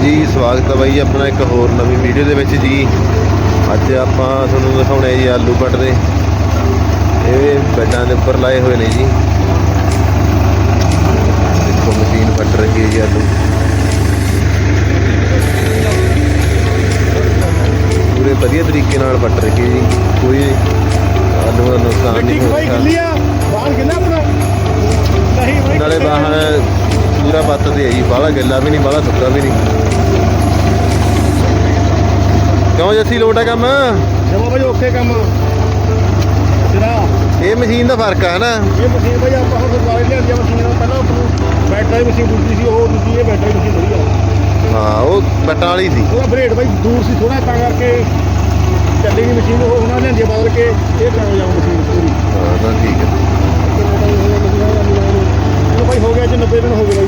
ਹਾਂਜੀ ਸਵਾਗਤ ਹੈ ਬਾਈ ਆਪਣਾ ਇੱਕ ਹੋਰ ਨਵੀਂ ਵੀਡੀਓ ਦੇ ਵਿੱਚ ਜੀ। ਅੱਜ ਆਪਾਂ ਤੁਹਾਨੂੰ ਦਿਖਾਉਣੇ ਜੀ ਆਲੂ ਪੱਟਦੇ ਇਹ ਬੈਡਾਂ ਦੇ ਉੱਪਰ ਲਾਏ ਹੋਏ ਨੇ ਜੀ। ਦੇਖੋ ਮਸ਼ੀਨ ਪੱਟ ਰਹੀ ਹੈ ਜੀ ਆਲੂ। ਪੂਰੇ ਵਧੀਆ ਤਰੀਕੇ ਨਾਲ ਪੱਟ ਰਹੀ ਹੈ ਜੀ। ਕੋਈ ਆਲੂ ਦਾ ਨੁਕਸਾਨ ਨਹੀਂ ਹੋਇਆ ਨਾਲੇ ਬਾਹਰ ਪੂਰਾ ਪੱਤਦੇ ਹੈ ਜੀ ਬਾਹਲਾ ਗਿੱਲਾ ਵੀ ਨਹੀਂ ਬਾਹਲਾ ਸੁੱਕਾ ਵੀ ਨਹੀਂ। ਕਿਉਂ ਜੱਸੀ ਲੋਟ ਕੰਮ? ਜਮਾ ਭਾਈ ਓਕੇ ਕੰਮ। ਜਰਾ ਇਹ ਮਸ਼ੀਨ ਦਾ ਫ਼ਰਕ ਹੈ ਨਾ। ਇਹ ਮਸ਼ੀਨ ਭਾਈ ਆਪਾਂ ਹੁਣ ਸਰਕਾਰੀ ਲਿਆਂਦੀ ਆ ਮਸ਼ੀਨ ਪਹਿਲਾਂ ਆਪਾਂ ਨੂੰ ਬੈਟਰੀ ਮਸ਼ੀਨ ਦੂਜੀ ਸੀ ਉਹ ਦੂਜੀ ਇਹ ਬੈਟਰੀ ਮਸ਼ੀਨ ਵਧੀਆ। ਹਾਂ ਉਹ ਬੱਟਾਂ ਵਾਲੀ ਸੀ। ਉਹਦਾ ਬਰੇਡ ਭਾਈ ਦੂਰ ਸੀ ਥੋੜਾ ਤਾਂ ਕਰਕੇ ਚੱਲੀ ਨਹੀਂ ਮਸ਼ੀਨ ਉਹ ਉਹਨਾਂ ਲਿਆਂਦੀ ਆ ਬਦਲ ਕੇ ਇਹ ਕਰ ਜਾਊ ਮਸ਼ੀਨ ਪੂਰੀ। ਹਾਂ ਤਾਂ ਠੀਕ ਹੈ 90 ਦਿਨ ਹੋ ਗਏ ਬਾਈ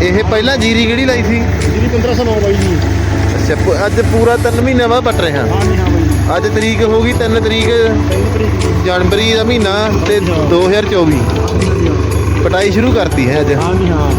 ਜੀ। ਇਹ ਪਹਿਲਾਂ ਜੀਰੀ ਕਿਹੜੀ ਲਾਈ ਸੀ? ਜਿਹੜੀ 1509 ਬਾਈ ਜੀ। ਅੱਛਾ ਪ- ਅੱਜ ਪੂਰਾ 3 ਮਹੀਨੇ ਬਾਅਦ ਪੱਟ ਰਹੇ। ਹਾਂ ਹਾਂ ਜੀ ਹਾਂ ਬਾਈ ਅੱਜ ਤਰੀਕ ਹੋ ਗਈ 3 ਤਰੀਕ। 3 ਤਰੀਕ ਦੀ ਜਨਵਰੀ ਦਾ ਮਹੀਨਾ ਤੇ 2024 ਪਟਾਈ ਸ਼ੁਰੂ ਕਰਤੀ ਹੈ ਅੱਜ। ਹਾਂ ਜੀ ਹਾਂ।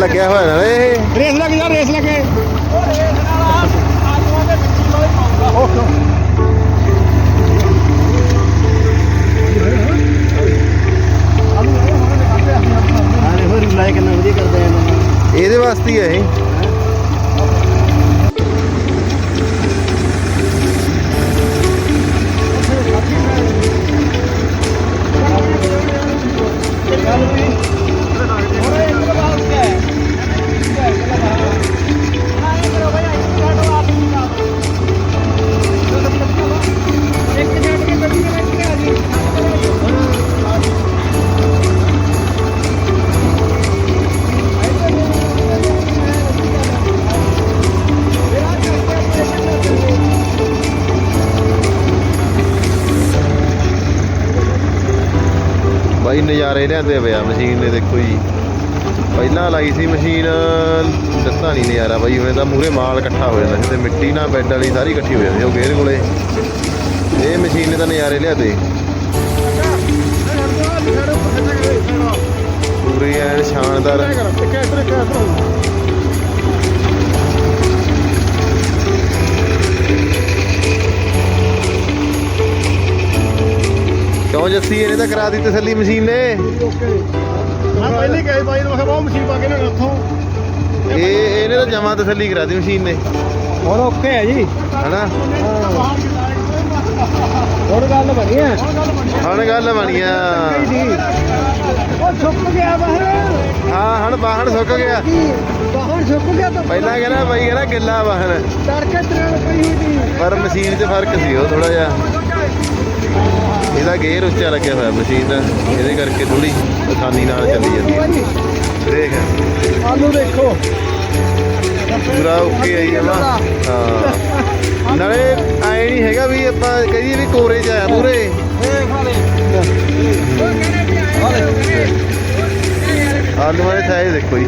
ਕਿਹੜਾ ਲੱਗਿਆ ਹੋਇਆ ਨਾ ਇਹ ਨਜ਼ਾਰੇ ਲਿਆਂਦੇ ਪਿਆ ਮਸ਼ੀਨ ਨੇ ਦੇਖੋ ਜੀ। ਪਹਿਲਾਂ ਲਾਈ ਸੀ ਮਸ਼ੀਨ, ਦਿੱਤਾ ਨਹੀਂ ਨਜ਼ਾਰਾ ਬਾਈ, ਉਹਨੇ ਤਾਂ ਮੂਰੇ ਮਾਲ ਇਕੱਠਾ ਹੋ ਜਾਂਦਾ ਸੀ ਤੇ ਮਿੱਟੀ ਨਾਲ ਬੈੱਡ ਵਾਲੀ ਸਾਰੀ ਇਕੱਠੀ ਹੋ ਜਾਂਦੀ ਉਹ ਗੇਰ ਕੋਲੇ। ਇਹ ਮਸ਼ੀਨ ਨੇ ਤਾਂ ਨਜ਼ਾਰੇ ਲਿਆਦੇ। ਪੂਰੀ ਐਨ ਸ਼ਾਨਦਾਰ। ਕਿਉਂ ਜੱਸੀ ਇਹਨੇ ਤਾਂ ਕਰਾ ਦਿੱਤੀ ਤਸੱਲੀ ਮਸ਼ੀਨ ਨੇ। ਹਾਂ ਪਹਿਲੇ ਗਏ ਬਾਈ ਨੂੰ ਮੈਂ ਕਿਹਾ ਬਹੁਤ ਮਸ਼ੀਨ ਪਾ ਕੇ ਨਾ ਉੱਥੋਂ। ਇਹ ਇਹਨੇ ਤਾਂ ਜਮਾ ਤਸੱਲੀ ਕਰਾ ਦਿੱਤੀ ਮਸ਼ੀਨ ਨੇ। ਹੁਣ ਓਕੇ ਹੈ ਜੀ। ਹਨਾ? ਹੋਰ ਗੱਲ ਬਣੀ ਹੈ। ਹੁਣ ਗੱਲ ਬਣੀ ਆ। ਉਹ ਸੁੱਕ ਗਿਆ ਬਾਹਰ। ਹਾਂ ਹੁਣ ਬਾਹਣ ਸੁੱਕ ਗਿਆ। ਬਾਹਰ ਸੁੱਕ ਗਿਆ ਤਾਂ ਪਹਿਲਾਂ ਕਹਿੰਦਾ ਬਾਈ ਕਹਿੰਦਾ ਗਿੱਲਾ ਬਾਹਣ ਤੜਕੇ ਤਰ੍ਹਾਂ ਪਈ ਹੋਈ ਸੀ। ਪਰ ਮਸ਼ੀਨ 'ਚ ਫ਼ਰਕ ਸੀ ਉਹ ਥੋੜਾ ਜਿਹਾ। ਇਹਦਾ ਗੇਅਰ ਉੱਚਾ ਲੱਗਿਆ ਹੋਇਆ ਮਸ਼ੀਨ ਦਾ ਇਹਦੇ ਕਰਕੇ ਥੋੜੀ ਆਸਾਨੀ ਨਾਲ ਚੱਲੀ ਜਾਂਦੀ ਹੈ। ਦੇਖ। ਆਲੂ ਦੇਖੋ। ਪੂਰਾ ਓਕੇ ਆਈ ਜਮਾ ਹਾਂ। ਨਾਲੇ ਐ ਨਹੀਂ ਹੈਗਾ ਵੀ ਆਪਾਂ ਕਹੀਏ ਵੀ ਕੋਰੇ 'ਚ ਆਇਆ ਪੂਰੇ। ਆਲੂਆਂ ਦੇ ਸਾਈਜ਼ ਦੇਖੋ ਜੀ।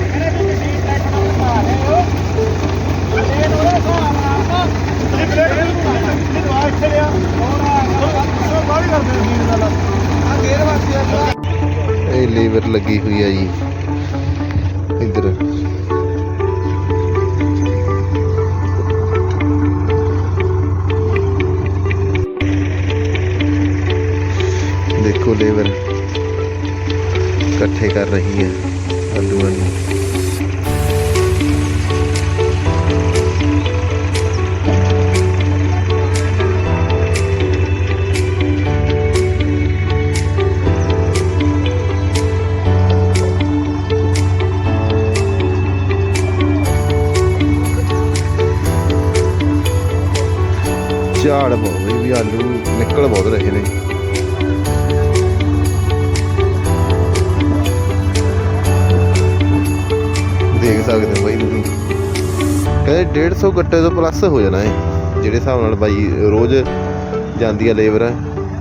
ਇਹ ਲੀਵਰ ਲੱਗੀ ਹੋਈ ਆ ਜੀ। ਇੱਧਰ। ਦੇਖੋ ਲੇਬਰ ਇਕੱਠੇ ਕਰ ਰਹੀ ਹੈ। ਝਾੜ ਬਹੁਤ ਵੀ ਵੀ ਆਲੂ ਨਿਕਲ ਬਹੁਤ ਰਹੇ ਨੇ। ਦੇਖ ਸਕਦੇ ਹੋ ਬਾਈ ਤੁਸੀਂ। ਕਹਿੰਦੇ 150 ਗੱਟੇ ਤੋਂ ਪਲੱਸ ਹੋ ਜਾਣਾ ਹੈ ਜਿਹੜੇ ਹਿਸਾਬ ਨਾਲ ਬਾਈ ਰੋਜ਼ ਜਾਂਦੀ ਆ ਲੇਬਰ,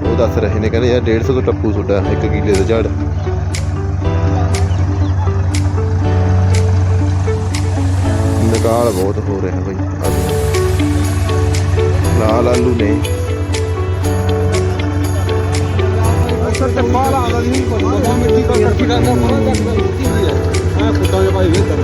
ਉਹ ਦੱਸ ਰਹੇ ਨੇ। ਕਹਿੰਦੇ ਯਾਰ 150 ਤੋਂ ਟੱਪੂ ਤੁਹਾਡਾ ਇੱਕ ਕਿੱਲੇ ਦਾ ਝਾੜ। ਨਿਕਾਲ ਬਹੁਤ ਹੋ ਰਿਹਾ ਬਾਈ। ਆਲੂ ਲਾਲ ਆਲੂ ਨੇ। ਅਸਰ ਤੇ ਬਾਹਰ ਆਉਂਦਾ ਨਹੀਂ ਕੋਈ ਬਹੁਤ ਮਿੱਟੀ ਦਾ ਕੱਟੀ ਦਾ ਤਾਂ ਬੜਾ ਕੱਟ ਦਿੱਤੀ ਹੋਈ ਹੈ। ਮੈਂ ਖੁੱਦਾਂ ਦੇ ਭਾਈ ਵੇ ਕਰ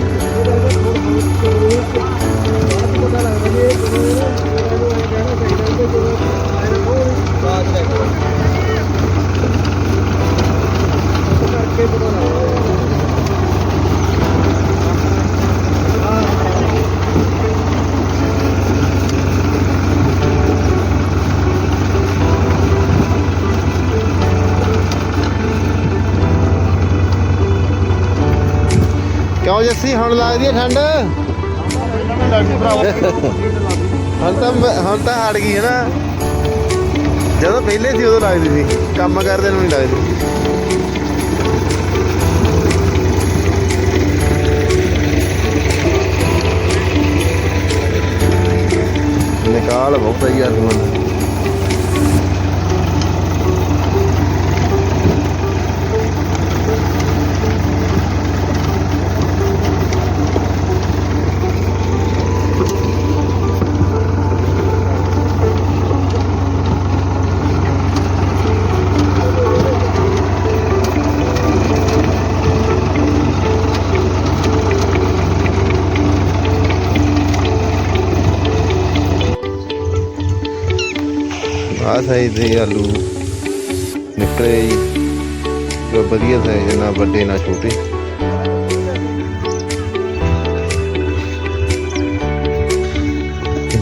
ਕਿਉਂ ਜੱਸੀ ਹੁਣ ਲੱਗਦੀ ਹੈ ਠੰਡ। ਹੁਣ ਤਾਂ ਹੁਣ ਤਾਂ ਹਟ ਗਈ ਹੈ ਨਾ। ਜਦੋਂ ਪਹਿਲੇ ਸੀ, ਉਦੋਂ ਲੱਗਦੀ ਸੀ। ਕੰਮ ਕਰਦੇ ਨੂੰ ਨਹੀਂ ਲੱਗਦੀ ਨਿਕਾਲ ਬਹੁਤ ਹੈ ਯਾਰ ਹੁਣ। ਆ ਸਾਈਜ਼ ਦੇ ਆਲੂ ਨਿਕਲੇ ਜੀ। ਤੇ ਵਧੀਆ ਸਾਈਜ਼ ਨਾ ਵੱਡੇ, ਨਾ ਛੋਟੇ।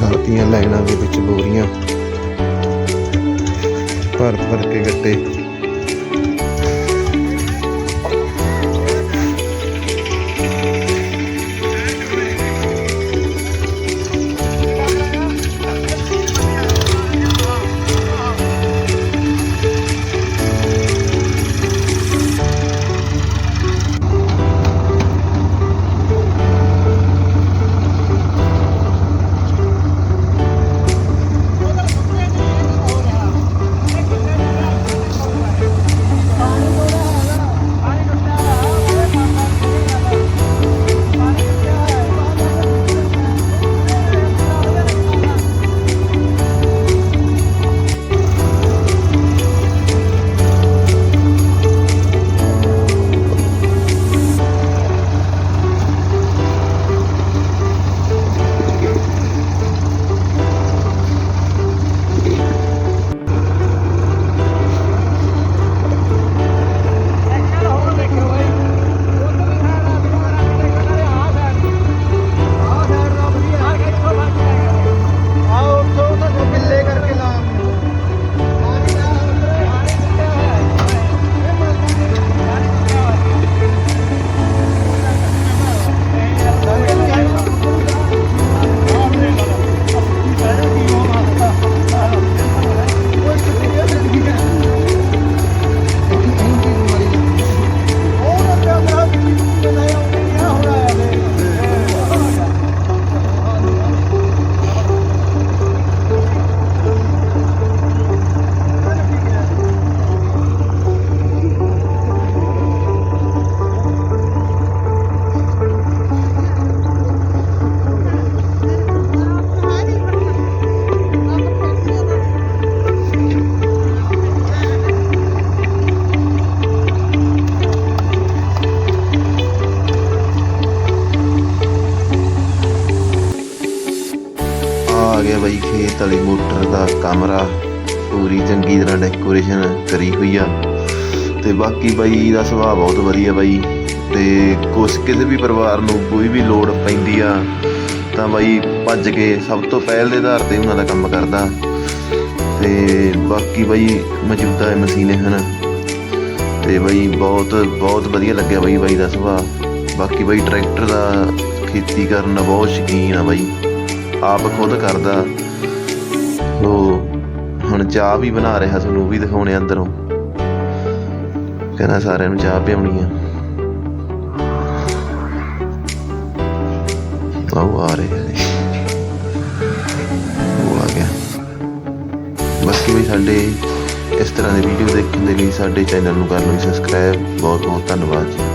ਲਾਤੀਆਂ ਲਾਈਨਾਂ ਦੇ ਵਿੱਚ ਬੋਰੀਆਂ। ਭਰ ਭਰ ਕੇ ਗੱਟੇ। ਦਾ ਕਮਰਾ, ਪੂਰੀ ਚੰਗੀ ਤਰ੍ਹਾਂ ਡੈਕੋਰੇਸ਼ਨ ਕਰੀ ਹੋਈ ਆ। ਤੇ ਬਾਕੀ ਬਾਈ ਦਾ ਸੁਭਾਅ ਬਹੁਤ ਵਧੀਆ ਬਾਈ। ਤੇ ਕੁਛ ਕਿਸੇ ਵੀ ਪਰਿਵਾਰ ਨੂੰ ਕੋਈ ਵੀ ਲੋੜ ਪੈਂਦੀ ਆ, ਤਾਂ ਬਾਈ ਭੱਜ ਕੇ ਸਭ ਤੋਂ ਪਹਿਲ ਦੇ ਆਧਾਰ ਤੇ ਉਹਨਾਂ ਦਾ ਕੰਮ ਕਰਦਾ। ਤੇ ਬਾਕੀ ਬਾਈ ਮੌਜੂਦਾ ਮਸ਼ੀਨੇ ਹਨ। ਤੇ ਬਾਈ ਬਹੁਤ ਬਹੁਤ ਵਧੀਆ ਲੱਗਿਆ ਬਾਈ ਬਾਈ ਦਾ ਸੁਭਾਅ। ਬਾਕੀ ਬਾਈ ਟਰੈਕਟਰ ਦਾ ਖੇਤੀ ਕਰਨ ਦਾ ਬਹੁਤ ਸ਼ੌਕੀਨ ਆ ਬਾਈ। ਆਪ ਖੁਦ ਕਰਦਾ। ਉਹ ਹੁਣ ਚਾਹ ਵੀ ਬਣਾ ਰਿਹਾ ਤੁਹਾਨੂੰ ਉਹ ਵੀ ਦਿਖਾਉਣੇ ਅੰਦਰੋਂ। ਕਹਿੰਦਾ ਸਾਰਿਆਂ ਨੂੰ ਚਾਹ ਪਿਆਉਣੀ ਆ। ਉਹ ਆ ਰਿਹਾ ਉਹ ਆ ਗਿਆ। ਬਾਕੀ ਵੀ ਸਾਡੇ ਇਸ ਤਰ੍ਹਾਂ ਦੇ ਵੀਡੀਓ ਦੇਖਣ ਦੇ ਲਈ ਸਾਡੇ ਚੈਨਲ ਨੂੰ ਕਰ ਲਓ ਸਬਸਕ੍ਰਾਈਬ ਬਹੁਤ ਬਹੁਤ ਧੰਨਵਾਦ ਜੀ।